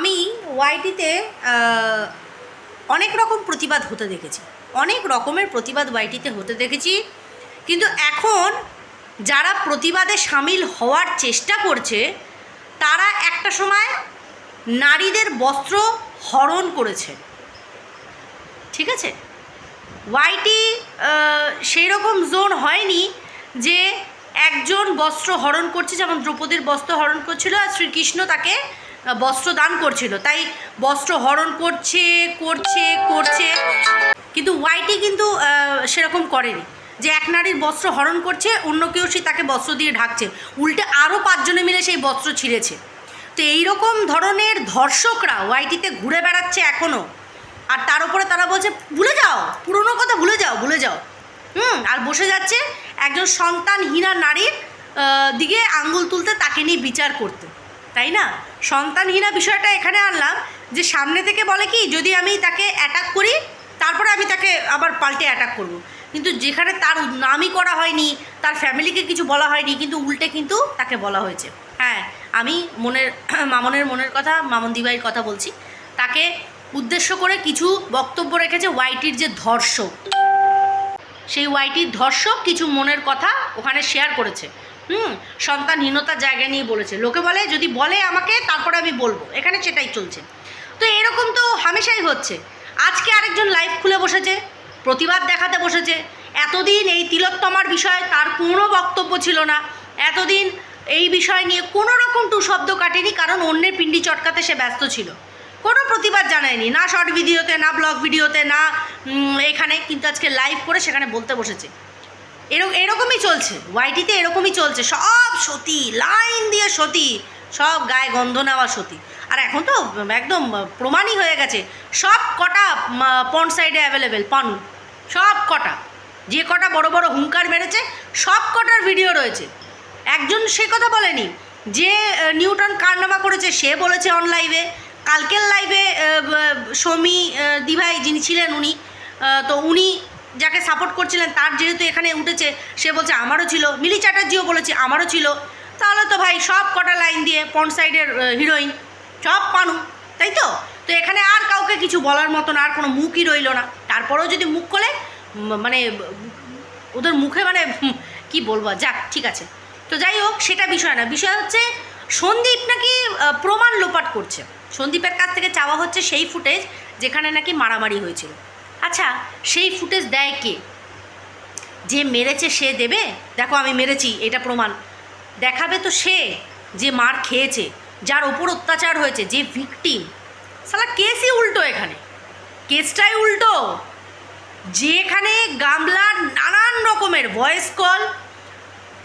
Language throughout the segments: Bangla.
আমি ওয়াইটিতে অনেক রকম প্রতিবাদ হতে দেখেছি। অনেক রকমের প্রতিবাদ ওয়াইটিতে হতে দেখেছি। কিন্তু এখন যারা প্রতিবাদে সামিল হওয়ার চেষ্টা করছে, তারা একটা সময় নারীদের বস্ত্র হরণ করেছে। ঠিক আছে? ওয়াইটি সেই রকম জোন হয়নি যে একজন বস্ত্র হরণ করছে, যেমন দ্রৌপদীর বস্ত্র হরণ করছিল আর শ্রীকৃষ্ণ তাকে বস্ত্র দান করছিল। তাই বস্ত্র হরণ করছে করছে করছে। কিন্তু ওয়াইটি কিন্তু সেরকম করেনি। যে এক নারীর বস্ত্র হরণ করছে, অন্য কেউ সে তাকে বস্ত্র দিয়ে ঢাকছে। উল্টে আরও পাঁচজনে মিলে সেই বস্ত্র ছিঁড়েছে। তো এইরকম ধরনের ধর্ষকরা ওয়াইটিতে ঘুরে বেড়াচ্ছে এখনও আর তার উপরে তারা বলছে, ভুলে যাও, পুরনো কথা ভুলে যাও ভুলে যাও। হুম, আর বসে যাচ্ছে একজন সন্তানহীনা নারীর দিকে আঙ্গুল তুলতে, তাকে নিয়ে বিচার করতে। তাই না? সন্তানহীনা বিষয়টা এখানে আনলাম যে সামনে থেকে বলে কি, যদি আমি তাকে অ্যাটাক করি, তারপরে আমি তাকে আবার পাল্টে অ্যাটাক করব। কিন্তু যেখানে তার নামই করা হয়নি, তার ফ্যামিলিকে কিছু বলা হয়নি, কিন্তু উল্টে কিন্তু তাকে বলা হয়েছে। হ্যাঁ আমি মনের, মামনের মনের কথা, মামন দিবাইয়ের কথা বলছি। তাকে উদ্দেশ্য করে কিছু বক্তব্য রেখেছে ওয়াইটির যে ধর্ষক। সেই ওয়াইটির ধর্ষক কিছু মনের কথা ওখানে শেয়ার করেছে। হুম, সন্তানহীনতার জায়গা নিয়ে বলেছে। লোকে বলে, যদি বলে আমাকে, তারপরে আমি বলব। এখানে সেটাই চলছে। তো এরকম তো হামেশাই হচ্ছে। আজকে আরেকজন লাইভ খুলে বসেছে, প্রতিবাদ দেখাতে বসেছে। এতদিন এই তিলোত্তমার বিষয়ে তার কোনো বক্তব্য ছিল না। এতদিন এই বিষয় নিয়ে কোনো রকম টু শব্দ কাটেনি, কারণ অন্যের পিন্ডি চটকাতে সে ব্যস্ত ছিল। কোনো প্রতিবাদ জানায়নি, না শর্ট ভিডিওতে, না ব্লগ ভিডিওতে, না এখানে। কিন্তু আজকে লাইভ করে সেখানে বলতে বসেছে। এরকম এরকমই চলছে। ওয়াইটিতে এরকমই চলছে। সব সতী, লাইন দিয়ে সতী, সব গায়ে গন্ধ নেওয়া সতী। আর এখন তো একদম প্রমাণই হয়ে গেছে। সব কটা পন সাইডে অ্যাভেলেবেল পানু। সব কটা। যে কটা বড় বড় হুঙ্কার মেরেছে, সব কটার ভিডিও রয়েছে। একজন সে কথা বলেনি। যে নিউটন কারনামা করেছে, সে বলেছে অন লাইভে কালকের লাইভে সমী দিভাই যিনি ছিলেন উনি তো উনি যাকে সাপোর্ট করছিলেন, তার যেহেতু এখানে উঠেছে, সে বলছে, আমারও ছিল। মিলি চ্যাটার্জিও বলেছে, আমারও ছিল। তাহলে তো ভাই, সব কটা লাইন দিয়ে পন সাইডের হিরোইন সব পানু, তাই তো? তো এখানে আর কাউকে কিছু বলার মতন, আর কোনো মুখই রইল না। তারপরেও যদি মুখ খোলে মানে ওদের মুখে মানে কি বলব, যাক, ঠিক আছে। তো যাই হোক, সেটা বিষয় না। বিষয় হচ্ছে, সন্দীপ নাকি প্রমাণ লোপাট করছে। সন্দীপের কাছ থেকে চাওয়া হচ্ছে সেই ফুটেজ, যেখানে নাকি মারামারি হয়েছিল। আচ্ছা সেই ফুটেজ দেয় কে? যে মেরেছে সে দেবে? দেখো আমি মেরেছি, এটা প্রমাণ। দেখাবে তো সে যে মার খেয়েছে, যার ওপর অত্যাচার হয়েছে, যে ভিকটিম সালা কেসই উল্টো এখানে। কেসটাই উল্টো। যেখানে গামলার নানান রকমের ভয়েস কল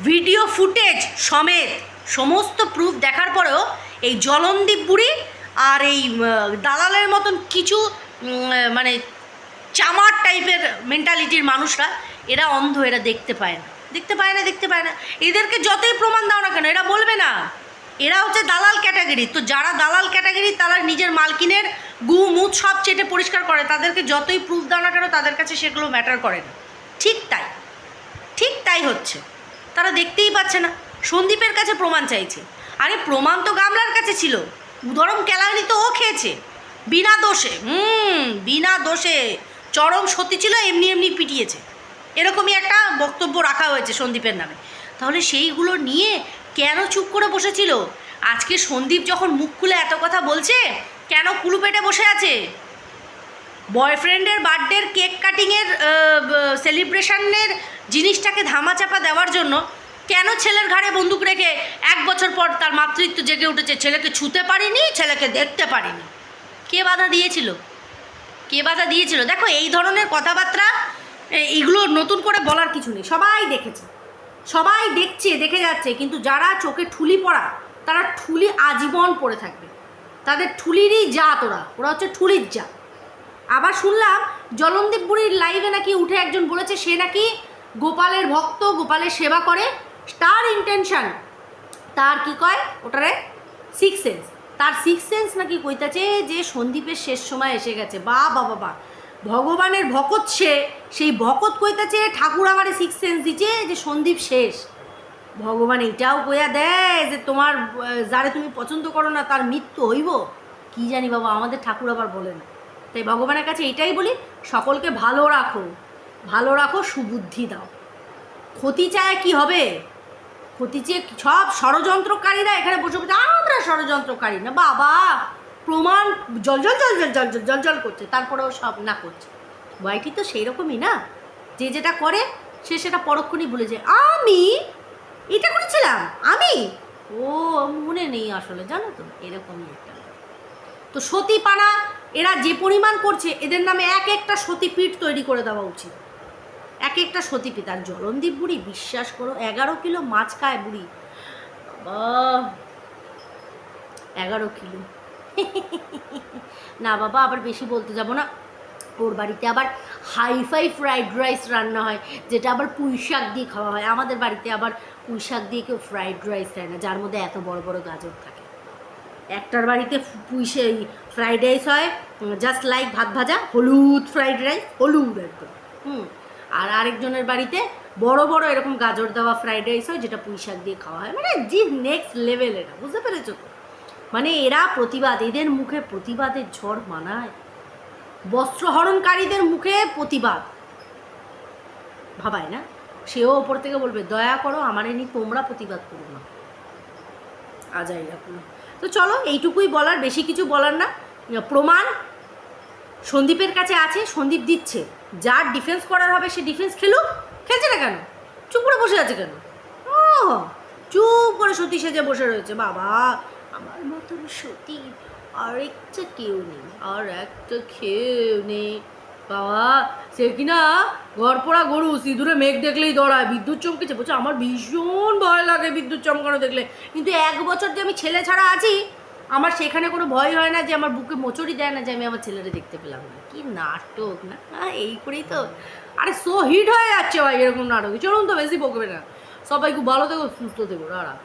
ভিডিও ফুটেজ সমেত সমস্ত প্রুফ দেখার পরেও এই জলনদীপ বুড়ি আর এই দালালের মতন কিছু মানে চামার টাইপের মেন্টালিটির মানুষরা, এরা অন্ধ, এরা দেখতে পায় না। দেখতে পায় না, দেখতে পায় না। এদেরকে যতই প্রমাণ দাও না কেন, এরা বলবে না। এরা হচ্ছে দালাল ক্যাটাগরি তো যারা দালাল ক্যাটাগরি তারা নিজের মালকিনের গু মুখ সব চেটে পরিষ্কার করে। তাদেরকে যতই প্রুফ দাও না কেন, তাদের কাছে সেগুলো ম্যাটার করে না। ঠিক তাই। ঠিক তাই হচ্ছে। তারা দেখতেই পাচ্ছে না। সন্দীপের কাছে প্রমাণ চাইছে। আরে, প্রমাণ তো গামলার কাছে ছিল। উদরম কেলানি তো ও খেয়েছে। বিনা দোষে। হুম, বিনা দোষে। চরম সত্যি ছিল, এমনি এমনি পিটিয়েছে। এরকমই একটা বক্তব্য রাখা হয়েছে সন্দীপের নামে। তাহলে সেইগুলো নিয়ে কেন চুপ করে বসেছিল? আজকে সন্দীপ যখন মুখ খুলে এত কথা বলছে, কেন কুলু পেটে বসে আছে? বয়ফ্রেন্ডের বার্থডের কেক কাটিংয়ের সেলিব্রেশনের জিনিসটাকে ধামাচাপা দেওয়ার জন্য কেন ছেলের ঘাড়ে বন্দুক রেখে এক বছর পর তার মাতৃত্ব জেগে উঠেছে? ছেলেকে ছুতে পারিনি, ছেলেকে দেখতে পারিনি। কে বাধা দিয়েছিল? কে বাধা দিয়েছিল? দেখো, এই ধরনের কথাবার্তা এইগুলো নতুন করে বলার কিছু নেই। সবাই দেখেছে। সবাই দেখছে, দেখে যাচ্ছে, কিন্তু যারা চোখে ঠুলি পড়া, তারা ঠুলি আজীবন পড়ে থাকবে। তাদের ঠুলিরই জাত ওরা। ওরা হচ্ছে ঠুলির জাত। আবার শুনলাম, জলনদীপ বুড়ির লাইভে নাকি উঠে একজন বলেছে, সে নাকি গোপালের ভক্ত, গোপালের সেবা করে। তার ইন্টেনশন তার কি কয়? ওটারে সিক্স সেন্স তার সিক্স সেন্স নাকি কইতাছে যে সন্দীপের শেষ সময় এসে গেছে। বা বাবা বা ভগবানের ভকত সে, সেই ভকত কইতাছে, ঠাকুর আমারে সিক্স সেন্স দিচ্ছে যে সন্দীপ শেষ। ভগবান এটাও কইয়া দেয় যে তোমার যারে তুমি পছন্দ করো না তার মৃত্যু হইব। কি জানি বাবা, আমাদের ঠাকুর আবার বলে না। তাই ভগবানের কাছে এটাই বলি, সকলকে ভালো রাখো। ভালো রাখো, সুবুদ্ধি দাও। ক্ষতি চায় কি হবে? হতিছে সব ষড়যন্ত্রকারীরা এখানে বসে বসে, আমরা ষড়যন্ত্রকারী না, বাবা। প্রমাণ, জল জল জল জল জল জল জল করছে, তারপরেও সব না করছে। বয়টি তো সেই রকমই না? যে যেটা করে, সে সেটা পরক্ষণই ভুলে যায়। আমি? এটা করেছিলাম? আমি? ও, মনে নেই আসলে, জানো তো, এরকমই একটা তো সতীপানা এরা যে পরিমাণ করছে, এদের নামে এক একটা সতীপীঠ তৈরি করে দেওয়া উচিত। এক একটা সতী পিতার জলনদীপ বুড়ি, বিশ্বাস করো, এগারো কিলো মাছ খায় বুড়ি এগারো কিলো। না বাবা, আবার বেশি বলতে যাব না। ওর বাড়িতে আবার হাইফাই ফ্রাইড রাইস রান্না হয়, যেটা আবার পুঁই শাক দিয়ে খাওয়া হয়। আমাদের বাড়িতে আবার পুঁই শাক দিয়ে কেউ ফ্রাইড রাইস খায় না, যার মধ্যে এত বড় বড় গাজর থাকে। একটার বাড়িতে পুঁইশে ফ্রাইড রাইস হয় জাস্ট লাইক ভাত ভাজা, হলুদ ফ্রাইড রাইস, হলুদ একদম। হুম আর আরেকজনের বাড়িতে বড় বড় এরকম গাজর দেওয়া ফ্রাইড রাইস হয়, যেটা পুঁই শাক দিয়ে খাওয়া হয়। মানে জি নেক্সট লেভেল এটা, বুঝতে পেরেছ তো? মানে এরা প্রতিবাদ, এদের মুখে প্রতিবাদের ঝড় মানায়। বস্ত্রহরণকারীদের মুখে প্রতিবাদ। ভাবায় না? সেও ওপর থেকে বলবে, দয়া করো, আমার এনি তোমরা প্রতিবাদ করো না। আজাই রাখুন তো চলো, এইটুকুই বলার, বেশি কিছু বলার না। প্রমাণ সন্দীপের কাছে আছে, সন্দীপ দিচ্ছে। যার ডিফেন্স করার হবে, সে ডিফেন্স খেলুক। খেলছে না কেন? চুপ করে বসে আছে কেন? ও চুপ করে সতী সেজে বসে রয়েছে। বাবা, আমার মতন সতী আর একটা কেউ নেই, আর একটা কেউ নেই। বাবা, সে কিনা ঘর গরু, সিঁদুরে মেঘ দেখলেই দৌড়ায়। বিদ্যুৎ চমকেছে। বলছে, আমার ভীষণ ভয় লাগে বিদ্যুৎ চমকানো দেখলে। কিন্তু এক বছর যে আমি ছেলে ছাড়া আছি আমার সেখানে কোনো ভয় হয় না যে আমার বুকে মোচড়ি দেয় না যে আমি আমার ছেলেটা দেখতে পেলাম না। কি নাটক না? এই করেই তো। আরে সো হিট হয়ে যাচ্ছে ভাই, এরকম নাটক। চলুন তো, বেশি বকবে না। সবাই খুব ভালো থেকো, সুস্থ থেকো। রাড়া।